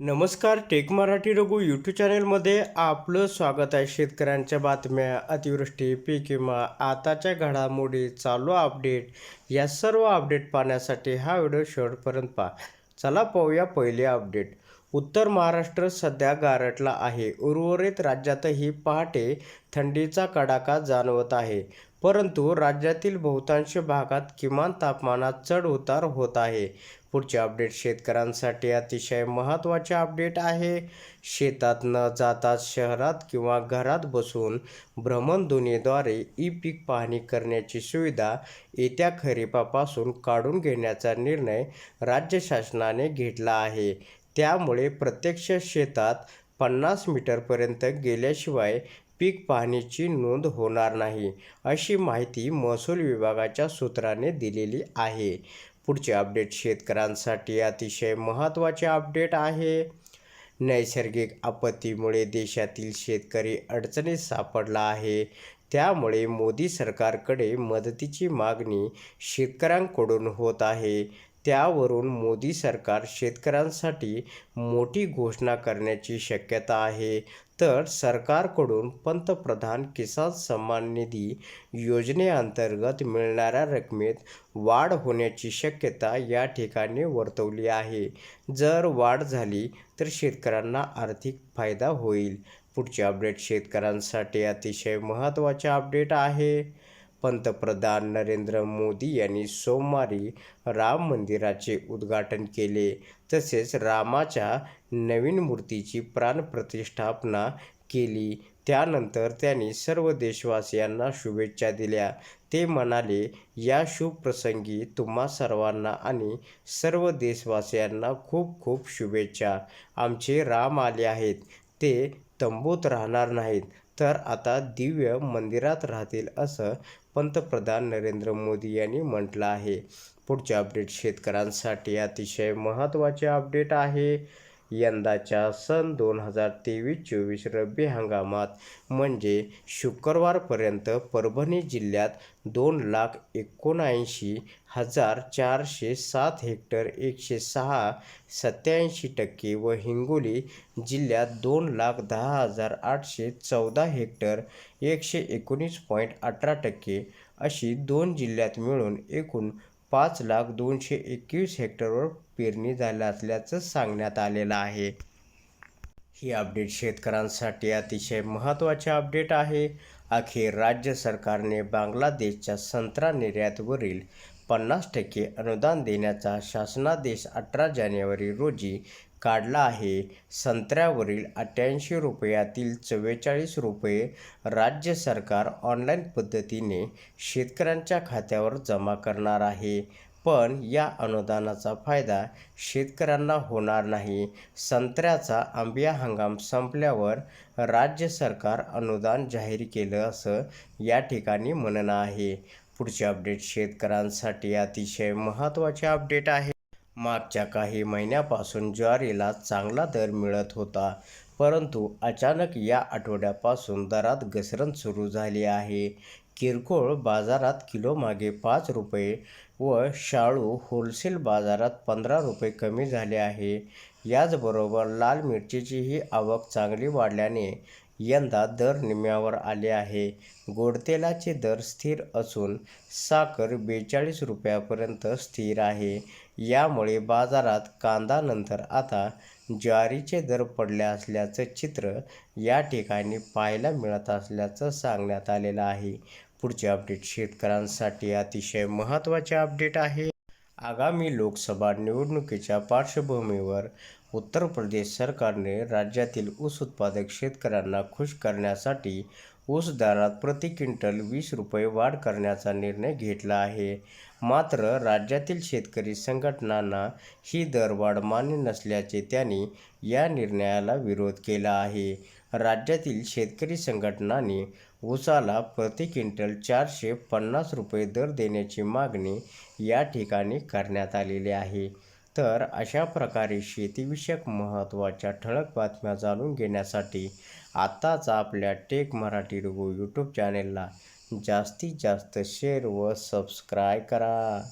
नमस्कार take Marathi Raghu YouTube चॅनलमध्ये आपलं स्वागत आहे. शेतकऱ्यांच्या बातम्या अतिवृष्टी पीक विमा आताच्या घडामोडी चालू अपडेट या सर्व अपडेट पाहण्यासाठी हा व्हिडिओ शेवटपर्यंत पहा. चला पाहूया पहिले अपडेट. उत्तर महाराष्ट्र सध्या गारटला आहे. उर्वरित राज्यातही पहाटे थंडीचा कडाका जाणवत आहे. परंतु राज्यातील बहुतांश भागात किमान तापमानात चढ उतार होत आहे. पुढचे अपडेट शेतकऱ्यांसाठी अतिशय महत्त्वाचे अपडेट आहे. शेतात न जाताच शहरात किंवा घरात बसून भ्रमणध्वनीद्वारे ई पीक पाहणी करण्याची सुविधा येत्या खरीपापासून काढून घेण्याचा निर्णय राज्य शासनाने घेतला आहे. त्यामुळे प्रत्यक्ष शेतात पन्नास मीटरपर्यंत गेल्याशिवाय पीक पाहणीची नोंद होणार नाही अशी माहिती महसूल विभागाच्या सूत्राने दिलेली आहे. पुढचे अपडेट शेतकऱ्यांसाठी अतिशय महत्त्वाचे अपडेट आहे. नैसर्गिक आपत्तीमुळे देशातील शेतकरी अडचणीत सापडला आहे. त्यामुळे मोदी सरकारकडे मदतीची मागणी शेतकऱ्यांकडून होत आहे. त्यावरून मोदी सरकार शेतकऱ्यांसाठी मोठी घोषणा करण्याची शक्यता आहे. तर सरकारकडून पंतप्रधान किसान सन्मान निधी योजनेअंतर्गत मिळणाऱ्या रकमेत वाढ होण्याची शक्यता या ठिकाणी वर्तवली आहे. जर वाढ झाली तर शेतकऱ्यांना आर्थिक फायदा होईल. पुढचे अपडेट शेतकऱ्यांसाठी अतिशय महत्त्वाचे अपडेट आहे. पंतप्रधान नरेंद्र मोदी यांनी सोमवारी राम मंदिराचे उद्घाटन केले. तसेच रामाच्या नवीन मूर्तीची प्राणप्रतिष्ठापना केली. त्यानंतर त्यांनी सर्व देशवासियांना शुभेच्छा दिल्या. ते म्हणाले या शुभप्रसंगी तुम्हा सर्वांना आणि सर्व देशवासियांना खूप खूप शुभेच्छा. आमचे राम आले आहेत. ते तंबूत राहणार नाहीत. तर आता दिव्य मंदिरात राहतील असं पंतप्रधान नरेंद्र मोदी यांनी म्हटलं आहे. पुढचे अपडेट शेतकऱ्यांसाठी अतिशय महत्त्वाचे अपडेट आहे. यंदाच्या सन दोन हजार तेवीस चोवीस रब्बी हंगामात म्हणजे शुक्रवारपर्यंत परभणी जिल्ह्यात दोन लाख एकोणऐंशी हजार चारशे सात हेक्टर एकशे सहा सत्याऐंशी टक्के व हिंगोली जिल्ह्यात दोन लाख दहा हजार आठशे चौदा हेक्टर एकशे एकोणीस पॉईंट अठरा टक्के अशी दोन जिल्ह्यात मिळून एकूण पाच लाख दोनशे एकवीस हेक्टरवर पेरणी झाल्या असल्याचं सांगण्यात आलेलं आहे. ही अपडेट शेतकऱ्यांसाठी अतिशय महत्त्वाचे अपडेट आहे. अखेर राज्य सरकारने बांगलादेशच्या संत्रा निर्यातीवरील पन्नास टक्के अनुदान देण्याचा शासनादेश अठरा जानेवारी रोजी काढला आहे. संत्र्यावरील अठ्ठ्याऐंशी रुपयातील चव्वेचाळीस रुपये राज्य सरकार ऑनलाईन पद्धतीने शेतकऱ्यांच्या खात्यावर जमा करणार आहे. पण या अनुदानाचा फायदा शेतकऱ्यांना होणार नाही. संत्र्याचा आंबिया हंगाम संपल्यावर राज्य सरकार अनुदान जाहीर केलं असं या ठिकाणी म्हणणं आहे. पुढचे अपडेट शेतकऱ्यांसाठी अतिशय महत्त्वाचे अपडेट आहे. मागच्या काही महिन्यापासून ज्वारीला चांगला दर मिळत होता परंतु अचानक या आठवड्यापासून दरात घसरण सुरू झाली आहे. किरकोळ बाजारात किलोमागे पाच रुपये व शाळू होलसेल बाजारात पंधरा रुपये कमी झाले आहे. याचबरोबर लाल मिरचीचीही आवक चांगली वाढल्याने यंदा दर निम्म्यावर आले आहे. गोडतेलाचे दर स्थिर असून साखर बेचाळीस रुपयापर्यंत स्थिर आहे. यामुळे बाजारात कांदानंतर आता ज्वारीचे दर पडले असल्याचं चित्र या ठिकाणी पाहायला मिळत असल्याचं सांगण्यात आलेलं आहे. पुढचे अपडेट शेतकऱ्यांसाठी अतिशय महत्त्वाचे अपडेट आहे. आगामी लोकसभा निवडणुकीच्या पार्श्वभूमीवर उत्तर प्रदेश सरकारने राज्यातील ऊस उत्पादक शेतकऱ्यांना खुश करण्यासाठी ऊस दरात प्रति क्विंटल वीस रुपये वाढ करण्याचा निर्णय घेतला आहे. मात्र राज्यातील शेतकरी संघटनांना ही दरवाढ मान्य नसल्याचे त्यांनी या निर्णयाला विरोध केला आहे. राज्यातील शेतकरी संघटनांनी ऊसाला प्रति क्विंटल चारशे पन्नास रुपये दर देण्याची मागणी या ठिकाणी करण्यात आलेली आहे. तर अशा प्रकारे शेतीविषयक महत्त्वाच्या ठळक बातम्या जाणून घेण्यासाठी आत्ताच आपल्या टेक मराठी रघु यूट्यूब चॅनेलला जास्तीत जास्त शेअर व सबस्क्राय करा.